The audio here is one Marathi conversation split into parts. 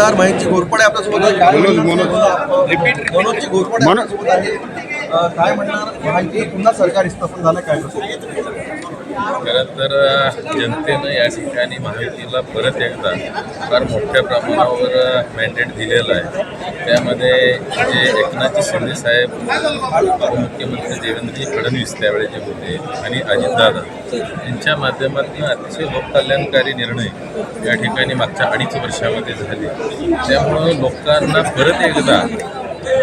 आमदार महेशजी घोरपडे आपल्यासोबत? मनोजजी घोरपडे काय म्हणणार? पुन्हा सरकार स्थापन झालं काय? खरं तर जनतेनं या ठिकाणी महायुतीला परत एकदा फार मोठ्या प्रमाणावर मॅन्डेट दिलेलं आहे. त्यामध्ये जे एकनाथजी शिंदे साहेब उपमुख्यमंत्री देवेंद्रजी फडणवीस त्यावेळेचे होते आणि अजितदादा यांच्या माध्यमातून अतिशय लोककल्याणकारी निर्णय या ठिकाणी मागच्या अडीच वर्षामध्ये झाले. त्यामुळं लोकांना परत एकदा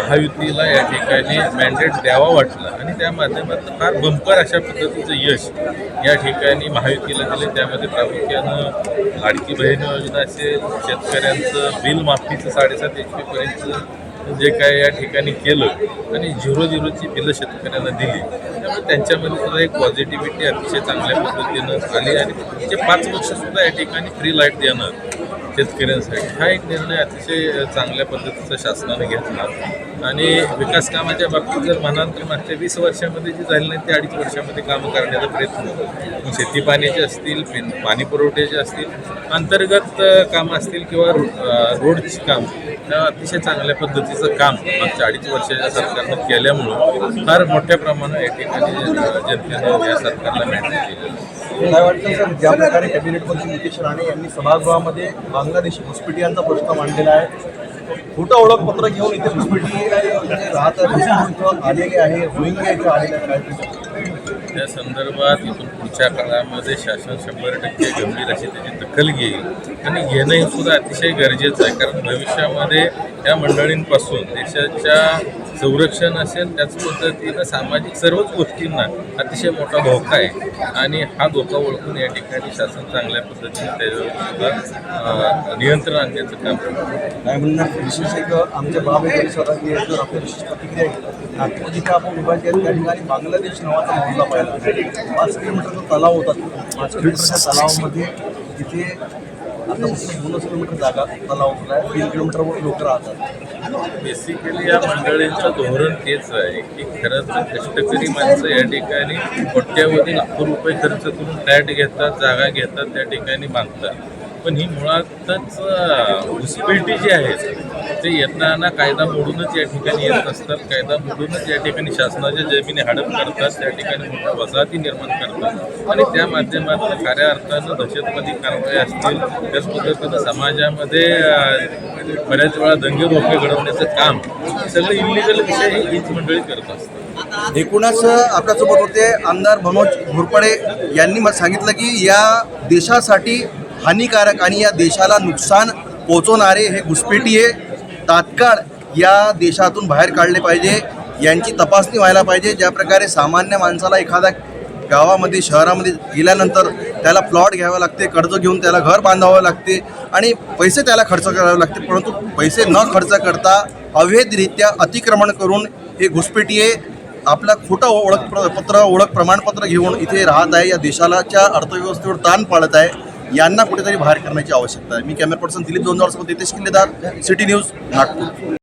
महायुतीला या ठिकाणी मॅन्डेट द्यावा वाटलं. आणि त्या माध्यमातून फार बंपर अशा पद्धतीचं यश या ठिकाणी महायुतीला दिले. त्यामध्ये प्रामुख्यानं लाडकी बहीण योजना असेल शेतकऱ्यांचं बिल माफीचं साडेसात एच पीपर्यंत जे काय या ठिकाणी केलं आणि झिरो झिरोची बिलं शेतकऱ्यांना दिली. त्यामुळे त्यांच्यामध्ये सुद्धा एक पॉझिटिव्हिटी अतिशय चांगल्या पद्धतीनं आली आणि जे पाच वर्षसुद्धा या ठिकाणी फ्री लाइट देणं शेतकऱ्यांसाठी. हा एक निर्णय अतिशय चांगल्या पद्धतीचा शासनाने घेतला. आणि विकास कामाच्या बाबतीत जर म्हणाल तर मागच्या वीस वर्षामध्ये जे झाले नाही ते अडीच वर्षामध्ये कामं करण्याचा प्रयत्न होतो. शेती पाण्याचे असतील पाणी पुरवठ्याचे असतील अंतर्गत कामं असतील किंवा रोडची काम त्या अतिशय चांगल्या पद्धतीचं काम मागच्या अडीच वर्षाच्या सरकारनं केल्यामुळं फार मोठ्या प्रमाणात या ठिकाणी जनतेनं या सरकारला मॅन्डेट दिलेलं काय वाटतं सर? ज्या प्रकारे कॅबिनेट मंत्री नितेश राणे यांनी सभागृहामध्ये बांगलादेशी घुसपेटियांचा प्रश्न मांडलेला आहे. खोटं ओळखपत्र घेऊन इथे घुसपेटी राहत आलेले आहे. रोहिंग्या आलेले आहेत. त्या संदर्भात इथून पुढच्या काळामध्ये शासन शंभर टक्के गंभीर अशी त्याची दखल घेईल. आणि घेणं हे सुद्धा अतिशय गरजेचं आहे. कारण भविष्यामध्ये या मंडळींपासून देशाच्या संरक्षण असेल त्याच पद्धतीनं सामाजिक सर्वच गोष्टींना अतिशय मोठा धोका आहे. आणि हा धोका ओळखून या ठिकाणी शासन चांगल्या पद्धतीने त्याच्यावर नियंत्रण आणण्याचं काम करतं. काय म्हणणार? विशेष एक आमच्या बाबा परिसरात आपल्या विशेष प्रतिक्रिया नागपूर जिथे आपण उभा केलं त्या ठिकाणी बांगलादेश नावाचा मोहल्ला पाहिला पाच किलोमीटरचा तलाव होता. पाच किलोमीटरच्या तलावामध्ये तिथे आता दोनच किलोमीटर जागा तलाव होता. आहे तीन किलोमीटरवर लोक राहतात. बेसिकली या मंडळींचं धोरण तेच आहे की खरंच कष्टकरी माणसं या ठिकाणी कोट्यावधी लाखो रुपये खर्च करून फ्लॅट घेतात जागा घेतात त्या ठिकाणी बांधतात. पण ही मुळातच घुसपेटी जी आहेत ते येताना कायदा मोडूनच या ठिकाणी येत असतात. कायदा मोडूनच या ठिकाणी शासनाच्या जमिनी हडप करतात त्या ठिकाणी मोठ्या वसाहती निर्माण करतात. आणि त्या माध्यमातून खऱ्या अर्थानं दहशतवादी कारवाई असतील त्याच पद्धतीनं समाजामध्ये बऱ्याच वेळा दंगे रोखे घडवण्याचं काम सगळं इलिगल विषय हे हीच मंडळी करत असतात. एकूणच आपल्यासोबत होते आमदार मनोज घोरपडे. यांनी मला सांगितलं की या देशासाठी हानिकारक आणि या देशाला नुकसान पोचवणारे हे घुसपेटी आहे तात्काळ या देशातून बाहेर काढले पाहिजे. यांची तपासणी व्हायला पाहिजे. ज्या प्रकारे सामान्य माणसाला एखाद्या गावामध्ये शहरामध्ये गेल्यानंतर त्याला प्लॉट घ्यावं लागते कर्ज घेऊन त्याला घर बांधावं लागते आणि पैसे त्याला खर्च करावे लागते. परंतु पैसे न खर्च करता अवैधरित्या अतिक्रमण करून हे घुसपेटीये आपला खोटं ओळख प्र- पत्र ओळख प्रमाणपत्र घेऊन इथे राहत आहे. या देशालाच्या अर्थव्यवस्थेवर ताण पाडत आहे. यांना कुठेतरी बाहेर करण्याची आवश्यकता आहे. मी कॅमेरा पर्सन दिलीप दोन वर्षामध्ये नितेश किल्लेदार सिटी न्यूज नागपूर.